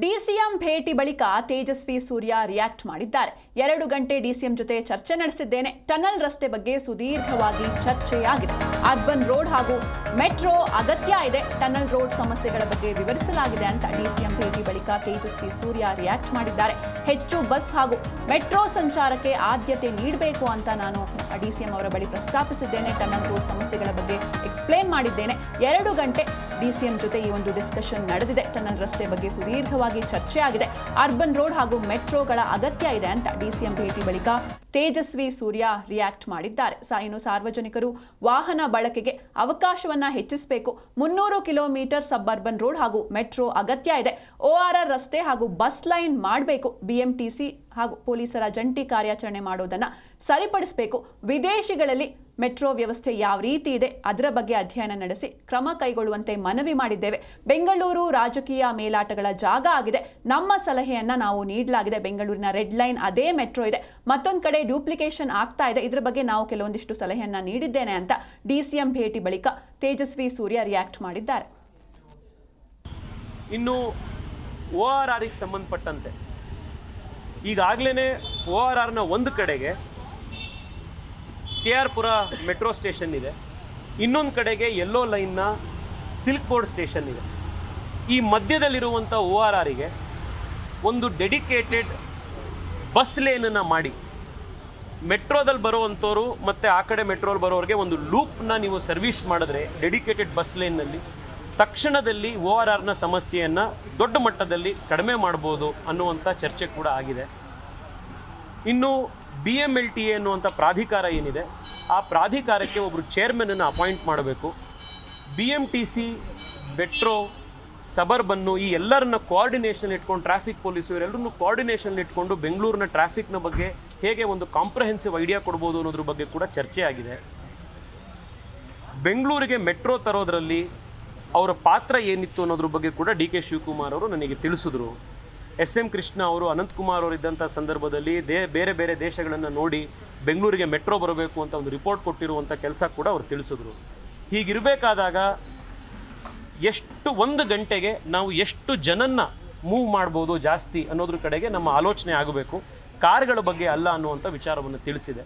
DCM ಭೇಟಿ ಬಳಿಕ Tejasvi Surya react ಮಾಡಿದ್ದಾರೆ. ಎರಡು ಗಂಟೆ ಡಿಸಿಎಂ ಜೊತೆ ಚರ್ಚೆ ನಡೆಸಿದ್ದೇನೆ. ಟನಲ್ ರಸ್ತೆ ಬಗ್ಗೆ ಸುದೀರ್ಘವಾಗಿ ಚರ್ಚೆಯಾಗಿದೆ. ಅರ್ಬನ್ ರೋಡ್ ಹಾಗೂ ಮೆಟ್ರೋ ಅಗತ್ಯ ಇದೆ. ಟನಲ್ ರೋಡ್ ಸಮಸ್ಯೆಗಳ ಬಗ್ಗೆ ವಿವರಿಸಲಾಗಿದೆ ಅಂತ ಡಿಸಿಎಂ ಭೇಟಿ ಬಳಿಕ ತೇಜಸ್ವಿ ಸೂರ್ಯ ರಿಯಾಕ್ಟ್ ಮಾಡಿದ್ದಾರೆ. ಹೆಚ್ಚು ಬಸ್ ಹಾಗೂ ಮೆಟ್ರೋ ಸಂಚಾರಕ್ಕೆ ಆದ್ಯತೆ ನೀಡಬೇಕು ಅಂತ ನಾನು ಡಿಸಿಎಂ ಅವರ ಬಳಿ ಪ್ರಸ್ತಾಪಿಸಿದ್ದೇನೆ ಟನಲ್ ರೋಡ್ ಸಮಸ್ಯೆಗಳ ಬಗ್ಗೆ ಎಕ್ಸ್ಪ್ಲೇನ್ ಮಾಡಿದ್ದೇನೆ. ಎರಡು ಗಂಟೆ ಡಿ ಸಿ ಎಂ ಜೊತೆ ಈ ಒಂದು ಡಿಸ್ಕಷನ್ ನಡೆದಿದೆ. ಟನಲ್ ರಸ್ತೆ ಬಗ್ಗೆ ಸುದೀರ್ಘವಾಗಿ ಚರ್ಚೆ ಆಗಿದೆ. ಅರ್ಬನ್ ರೋಡ್ ಹಾಗೂ ಮೆಟ್ರೋಗಳ ಅಗತ್ಯ ಇದೆ ಅಂತ ಡಿ ಸಿ ಎಂ ಭೇಟಿ ಬಳಿಕ ತೇಜಸ್ವಿ ಸೂರ್ಯ ರಿಯಾಕ್ಟ್ ಮಾಡಿದ್ದಾರೆ. ಸಾ, ಇನ್ನು ಸಾರ್ವಜನಿಕರು ವಾಹನ ಬಳಕೆಗೆ ಅವಕಾಶವನ್ನ ಹೆಚ್ಚಿಸಬೇಕು. ಮುನ್ನೂರು ಕಿಲೋಮೀಟರ್ ಸಬ್ ಅರ್ಬನ್ ರೋಡ್ ಹಾಗೂ ಮೆಟ್ರೋ ಅಗತ್ಯ ಇದೆ. ಓಆರ್ಆರ್ ರಸ್ತೆ ಹಾಗೂ ಬಸ್ ಲೈನ್ ಮಾಡಬೇಕು. ಬಿಎಂಟಿಸಿ ಹಾಗೂ ಪೊಲೀಸರ ಜಂಟಿ ಕಾರ್ಯಾಚರಣೆ ಮಾಡೋದನ್ನ ಸರಿಪಡಿಸಬೇಕು. ವಿದೇಶಿಗಳಲ್ಲಿ ಮೆಟ್ರೋ ವ್ಯವಸ್ಥೆ ಯಾವ ರೀತಿ ಇದೆ, ಅದರ ಬಗ್ಗೆ ಅಧ್ಯಯನ ನಡೆಸಿ ಕ್ರಮ ಕೈಗೊಳ್ಳುವಂತೆ ಮನವಿ ಮಾಡಿದ್ದೇವೆ. ಬೆಂಗಳೂರು ರಾಜಕೀಯ ಮೇಲಾಟಗಳ ಜಾಗ ಆಗಿದೆ. ನಮ್ಮ ಸಲಹೆಯನ್ನು ನಾವು ನೀಡಲಾಗಿದೆ. ಬೆಂಗಳೂರಿನ ರೆಡ್ ಲೈನ್ ಅದೇ ಮೆಟ್ರೋ ಇದೆ. ಮತ್ತೊಂದು ಕಡೆ ಡ್ಯೂಪ್ಲಿಕೇಶನ್ ಆಗ್ತಾ ಇದೆ. ಇದರ ಬಗ್ಗೆ ನಾವು ಕೆಲವೊಂದಿಷ್ಟು ಸಲಹೆಯನ್ನು ನೀಡಿದ್ದೇನೆ ಅಂತ ಡಿಸಿಎಂ ಭೇಟಿ ಬಳಿಕ ತೇಜಸ್ವಿ ಸೂರ್ಯ ರಿಯಾಕ್ಟ್ ಮಾಡಿದ್ದಾರೆ. ಇನ್ನು ಓ ಆರ್ ಸಂಬಂಧಪಟ್ಟಂತೆ ಈಗಾಗಲೇ ಓ ಆರ್ ಆರ್ನ ಒಂದು ಕಡೆಗೆ K R Pura metro station ಇದೆ. ಇನ್ನೊಂದು ಕಡೆಗೆ ಯೆಲ್ಲೋ ಲೈನ್ನ ಸಿಲ್ಕ್ ಬೋರ್ಡ್ ಸ್ಟೇಷನ್ ಇದೆ. ಈ ಮಧ್ಯದಲ್ಲಿರುವಂಥ ಓ ಆರ್ ಆರಿಗೆ ಒಂದು ಡೆಡಿಕೇಟೆಡ್ ಬಸ್ ಲೇನನ್ನು ಮಾಡಿ. ಮೆಟ್ರೋದಲ್ಲಿ ಬರುವಂಥವ್ರು ಮತ್ತು ಆ ಕಡೆ ಮೆಟ್ರೋಲ್ಲಿ ಬರೋರಿಗೆ ಒಂದು ಲೂಪ್ನ ನೀವು ಸರ್ವಿಸ್ ಮಾಡಿದ್ರೆ ಡೆಡಿಕೇಟೆಡ್ ಬಸ್ ಲೈನ್ನಲ್ಲಿ ತಕ್ಷಣದಲ್ಲಿ ಓ ಆರ್ ಆರ್ನ ಸಮಸ್ಯೆಯನ್ನು ದೊಡ್ಡ ಮಟ್ಟದಲ್ಲಿ ಕಡಿಮೆ ಮಾಡ್ಬೋದು ಅನ್ನುವಂಥ ಚರ್ಚೆ ಕೂಡ ಆಗಿದೆ. ಇನ್ನು B M L T A ಅನ್ನುವಂಥ ಪ್ರಾಧಿಕಾರ ಏನಿದೆ, ಆ ಪ್ರಾಧಿಕಾರಕ್ಕೆ ಒಬ್ಬರು ಚೇರ್ಮನನ್ನು ಅಪಾಯಿಂಟ್ ಮಾಡಬೇಕು. B M T C metro ಸಬರ್ಬನ್ನು ಈ ಎಲ್ಲರನ್ನ ಕೋಆರ್ಡಿನೇಷನ್ ಇಟ್ಕೊಂಡು ಟ್ರಾಫಿಕ್ ಪೊಲೀಸು ಇವರೆಲ್ಲರನ್ನು ಕೋಆರ್ಡಿನೇಷನ್ ಇಟ್ಕೊಂಡು ಬೆಂಗಳೂರಿನ ಟ್ರಾಫಿಕ್ನ ಬಗ್ಗೆ ಹೇಗೆ ಒಂದು ಕಾಂಪ್ರಹೆನ್ಸಿವ್ ಐಡಿಯಾ ಕೊಡ್ಬೋದು ಅನ್ನೋದ್ರ ಬಗ್ಗೆ ಕೂಡ ಚರ್ಚೆ ಆಗಿದೆ. ಬೆಂಗಳೂರಿಗೆ ಮೆಟ್ರೋ ತರೋದರಲ್ಲಿ ಅವರ ಪಾತ್ರ ಏನಿತ್ತು ಅನ್ನೋದ್ರ ಬಗ್ಗೆ ಕೂಡ ಡಿ ಕೆ ಶಿವಕುಮಾರ್ ಅವರು ನನಗೆ ತಿಳಿಸಿದ್ರು. ಎಸ್ ಎಂ ಕೃಷ್ಣ ಅವರು ಅನಂತಕುಮಾರ್ ಅವರು ಇದ್ದಂಥ ಸಂದರ್ಭದಲ್ಲಿ ದೇ, ಬೇರೆ ಬೇರೆ ದೇಶಗಳನ್ನು ನೋಡಿ ಬೆಂಗಳೂರಿಗೆ ಮೆಟ್ರೋ ಬರಬೇಕು ಅಂತ ಒಂದು ರಿಪೋರ್ಟ್ ಕೊಟ್ಟಿರುವಂಥ ಕೆಲಸ ಕೂಡ ಅವರು ತಿಳಿಸಿದ್ರು. ಹೀಗಿರಬೇಕಾದಾಗ ಎಷ್ಟು ಒಂದು ಗಂಟೆಗೆ ನಾವು ಎಷ್ಟು ಜನನ್ನ ಮೂವ್ ಮಾಡ್ಬೋದು ಜಾಸ್ತಿ ಅನ್ನೋದ್ರ ಕಡೆಗೆ ನಮ್ಮ ಆಲೋಚನೆ ಆಗಬೇಕು. ಕಾರ್ಗಳ ಬಗ್ಗೆ ಅಲ್ಲ ಅನ್ನುವಂಥ ವಿಚಾರವನ್ನು ತಿಳಿಸಿದೆ.